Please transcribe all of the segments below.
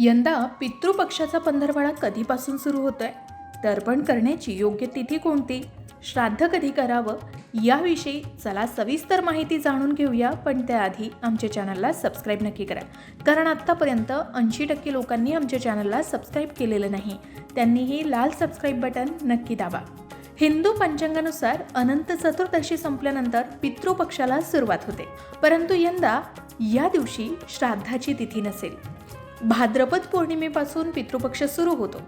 यंदा पितृपक्षाचा पंधरवडा कधीपासून सुरू होतोय? तर्पण करण्याची योग्य तिथी कोणती? श्राद्ध कधी करावं? याविषयी चला सविस्तर माहिती जाणून घेऊया पण त्याआधी आमच्या चॅनलला सबस्क्राईब नक्की करा. कारण आत्तापर्यंत ऐंशी टक्के लोकांनी आमच्या चॅनलला सबस्क्राईब केलेलं नाही. त्यांनीही लाल सबस्क्राईब बटन नक्की दाबा. हिंदू पंचांगानुसार अनंत चतुर्दशी संपल्यानंतर पितृपक्षाला सुरुवात होते. परंतु यंदा या दिवशी श्राद्धाची तिथी नसेल. भाद्रपद पौर्णिमेपासून पितृपक्ष सुरू होतो.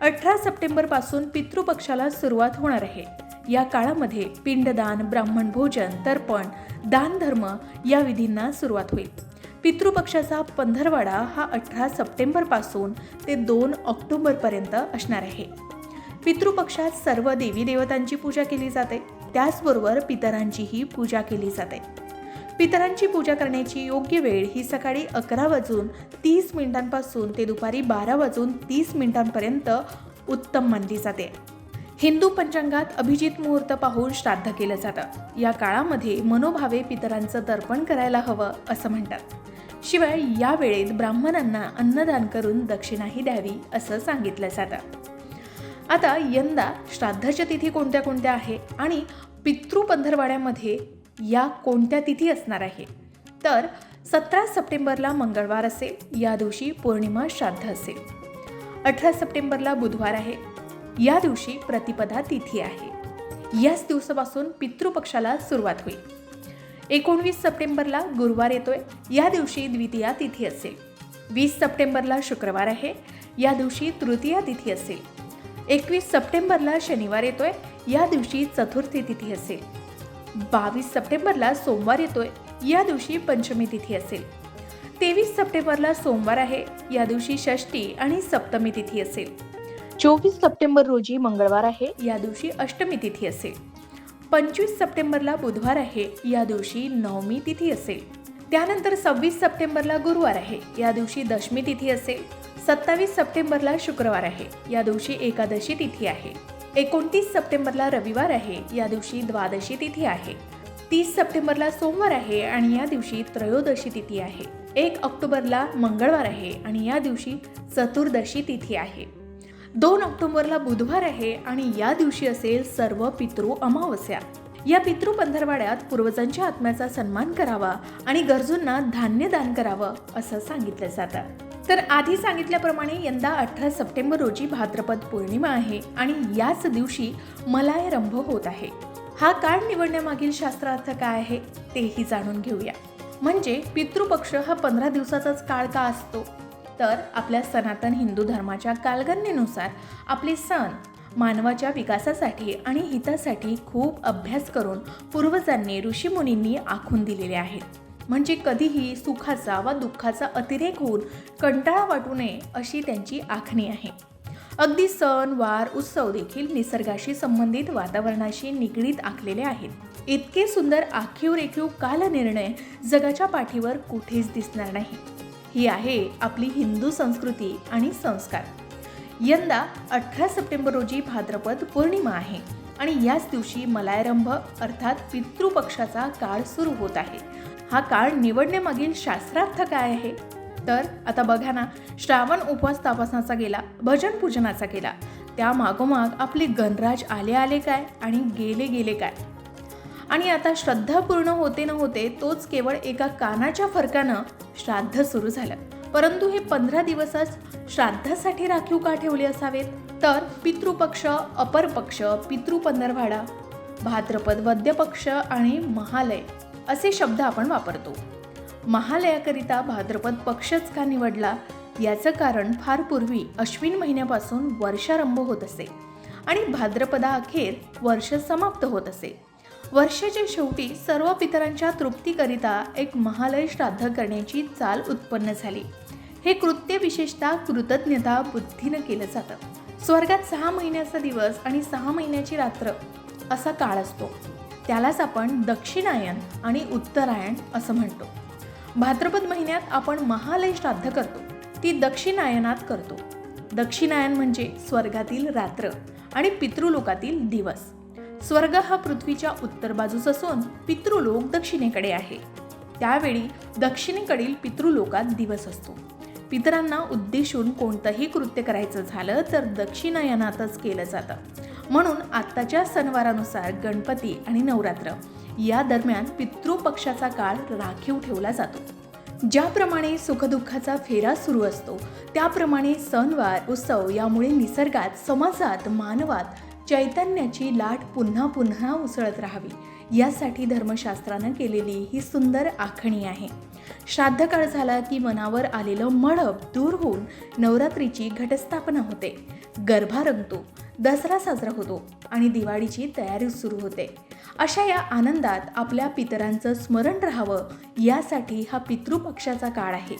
अठरा सप्टेंबरपासून पितृपक्षाला सुरुवात होणार आहे. या काळामध्ये पिंडदान ब्राह्मण भोजन तर्पण दानधर्म या विधींना सुरुवात होईल. पितृपक्षाचा पंधरवाडा हा अठरा सप्टेंबरपासून ते दोन ऑक्टोबरपर्यंत असणार आहे. पितृपक्षात सर्व देवी देवतांची पूजा केली जाते. त्याचबरोबर पितरांचीही पूजा केली जाते. पितरांची पूजा करण्याची योग्य वेळ ही सकाळी अकरा वाजून तीस मिनिटांपासून ते दुपारी बारा वाजून तीस मिनिटांपर्यंत उत्तम मानली जाते. हिंदू पंचांगात अभिजित मुहूर्त पाहून श्राद्ध केलं जातं. या काळामध्ये मनोभावे पितरांचं तर्पण करायला हवं असं म्हणतात. शिवाय या वेळेत ब्राह्मणांना अन्नदान करून दक्षिणाही द्यावी असं सांगितलं जातं. आता यंदा श्राद्धाच्या तिथी कोणत्या कोणत्या आहे आणि पितृ पंधरवाड्यामध्ये या कोणत्या तिथी असणार आहे? तर सतरा सप्टेंबरला मंगळवार असेल या दिवशी पौर्णिमा श्राद्ध असेल. अठरा सप्टेंबरला बुधवार आहे या दिवशी प्रतिपदा तिथी आहे. याच दिवसापासून पितृपक्षाला सुरुवात होईल. एकोणवीस सप्टेंबरला गुरुवार येतोय या दिवशी द्वितीया तिथी असेल. वीस सप्टेंबरला शुक्रवार आहे या दिवशी तृतीया तिथी असेल. एकवीस सप्टेंबरला शनिवार येतोय या दिवशी चतुर्थी तिथी असेल. बावीस सप्टेंबरला सोमवार येतोय. या दिवशी पंचमी तिथी असेल. तेवीस सप्टेंबरला सोमवार आहे. या दिवशी षष्टी आणि सप्तमी तिथी असेल. चोवीस सप्टेंबर रोजी मंगळवार आहे. या दिवशी अष्टमी तिथी असेल. पंचवीस सप्टेंबरला बुधवार आहे. या दिवशी नवमी तिथी असेल. त्यानंतर सव्वीस सप्टेंबरला गुरुवार आहे. या दिवशी दशमी तिथी असेल. सत्तावीस सप्टेंबरला शुक्रवार आहे. या दिवशी एकादशी तिथी आहे. एकोणतीस सप्टेंबरला रविवार आहे. या दिवशी द्वादशी तिथी आहे. तीस सप्टेंबरला सोमवार आहे आणि या दिवशी त्रयोदशी तिथी आहे. एक ऑक्टोबरला मंगळवार आहे आणि या दिवशी चतुर्दशी तिथी आहे. दोन ऑक्टोबरला बुधवार आहे आणि या दिवशी असेल सर्व पितृ अमावस्या. या पितृ पंधरवाड्यात पूर्वजांच्या आत्म्याचा सन्मान करावा आणि गरजूंना धान्य दान करावं असं सांगितलं जातं. तर आधी सांगितल्याप्रमाणे यंदा अठरा सप्टेंबर रोजी भाद्रपद पौर्णिमा आहे आणि याच दिवशी मलाय रंभ होत आहे. हा काळ निवडण्यामागील शास्त्रार्थ काय आहे तेही जाणून घेऊया. म्हणजे पितृपक्ष हा पंधरा दिवसाचाच काळ का असतो? तर आपल्या सनातन हिंदू धर्माच्या कालगणनेनुसार आपले सण मानवाच्या विकासासाठी आणि हितासाठी खूप अभ्यास करून पूर्वजांनी ऋषीमुनींनी आखून दिलेले आहेत. म्हणजे कधीही सुखाचा वा दुःखाचा अतिरेक होऊन कंटाळा वाटू नये अशी त्यांची आखणी आहे. अगदी सण वार उत्सव देखील निसर्गाशी संबंधित वातावरणाशी निगडीत आखलेले आहेत. इतके सुंदर आखीव रेखीव कालनिर्णय जगाच्या पाठीवर कुठेच दिसणार नाही. ही आहे आपली हिंदू संस्कृती आणि संस्कार. यंदा अठरा सप्टेंबर रोजी भाद्रपद पौर्णिमा आहे आणि याच दिवशी मलायरंभ अर्थात पितृपक्षाचा काळ सुरू होत आहे. हा काळ निवडण्यामागील शास्त्रार्थ काय आहे? तर आता बघा ना श्रावण उपवास तपासनाचा गेला भजन पूजनाचा केला त्या मागोमाग आपले गणराज आले आले काय आणि गेले गेले काय? आणि आता श्रद्धा पूर्ण होते न होते तोच केवळ एका कानाच्या फरकानं श्राद्ध सुरू झालं. परंतु हे पंधरा दिवसच श्राद्धासाठी राखीव का ठेवले असावेत? तर पितृपक्ष अपर पक्ष पितृ पंधरवाडा भाद्रपद वद्यपक्ष आणि महालय. असे शब्द आपण वापरतो. महालयाकरिता भाद्रपद पक्षच का निवडला? याचं कारण फार पूर्वी अश्विन महिन्यापासून वर्षारंभ होत असे आणि भाद्रपदा अखेर वर्ष समाप्त होत असे. वर्षाच्या शेवटी सर्व पितरांच्या तृप्तीकरिता एक महालय श्राद्ध करण्याची चाल उत्पन्न झाली. हे कृत्य विशेषतः कृतज्ञता बुद्धीनं केलं जातं. स्वर्गात सहा महिन्याचा दिवस आणि सहा महिन्याची रात्र असा काळ असतो. त्यालाच आपण दक्षिणायन आणि उत्तरायण असं म्हणतो. भाद्रपद महिन्यात आपण महालय श्राद्ध करतो. ती दक्षिणायनात करतो. दक्षिणायन म्हणजे स्वर्गातील रात्र आणि पितृलोकातील दिवस. स्वर्ग हा पृथ्वीच्या उत्तर बाजूस असून पितृलोक दक्षिणेकडे आहे. त्यावेळी दक्षिणेकडील पितृलोकात दिवस असतो. पितरांना उद्देशून कोणतंही कृत्य करायचं झालं तर दक्षिणायनातच केलं जातं. म्हणून आत्ताच्या सणवारानुसार गणपती आणि नवरात्र या दरम्यान पितृपक्षाचा काळ राखीव ठेवला जातो. ज्याप्रमाणे सुखदुःखाचा फेरा सुरू असतो त्याप्रमाणे सणवार उत्सव यामुळे निसर्गात समाजात मानवात चैतन्याची लाट पुन्हा पुन्हा उसळत राहावी. यासाठी धर्मशास्त्रानं केलेली ही सुंदर आखणी आहे. श्राद्धकाळ झाला की मनावर आलेलं मळब दूर होऊन नवरात्रीची घटस्थापना होते. गर्भारंगतो रंगतो. दसरा साजरा होतो आणि दिवाळीची तयारी सुरू होते. अशा या आनंदात आपल्या पितरांचं स्मरण राहावं यासाठी हा पितृपक्षाचा काळ आहे.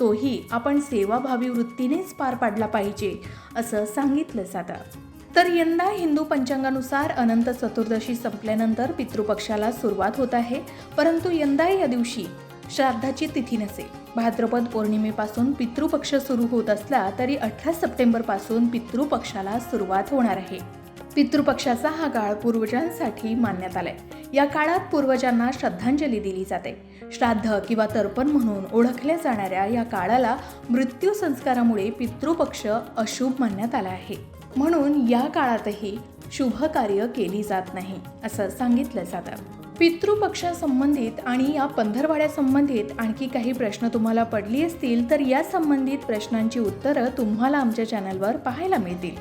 तोही आपण सेवाभावी वृत्तीनेच पार पाडला पाहिजे असं सांगितलं जातं. तर यंदा हिंदू पंचांगानुसार अनंत चतुर्दशी संपल्यानंतर पितृपक्षाला सुरुवात होत आहे परंतु यंदा या दिवशी श्राद्धाची तिथी नसेल. भाद्रपद पौर्णिमेपासून पितृपक्ष सुरू होत असला तरी अठरा सप्टेंबरपासून पितृपक्षाला सुरुवात होणार आहे. पितृपक्षाचा हा काळ पूर्वजांसाठी मानण्यात आलाय. या काळात पूर्वजांना श्रद्धांजली दिली जाते. श्राद्ध किंवा तर्पण म्हणून ओळखल्या जाणाऱ्या या काळाला मृत्यू संस्कारामुळे पितृपक्ष अशुभ मानण्यात आला आहे. म्हणून या काळातही शुभ कार्य केली जात नाही असं सांगितलं जातं. पितृपक्षासंबंधित आणि या पंधरवाड्यासंबंधित आणखी काही प्रश्न तुम्हाला पडली असतील तर या संबंधित प्रश्नांची उत्तरं तुम्हाला आमच्या चॅनलवर पाहायला मिळतील.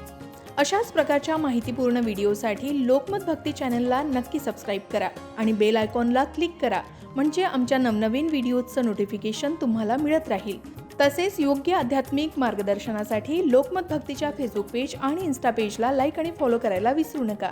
अशाच प्रकारच्या माहितीपूर्ण व्हिडिओसाठी लोकमत भक्ती चॅनलला नक्की सबस्क्राईब करा आणि बेल आयकॉनला क्लिक करा म्हणजे आमच्या नवनवीन व्हिडिओचं नोटिफिकेशन तुम्हाला मिळत राहील. तसेच योग्य आध्यात्मिक मार्गदर्शनासाठी लोकमत भक्तीच्या फेसबुक पेज आणि इन्स्टा पेजला लाईक आणि फॉलो करायला विसरू नका.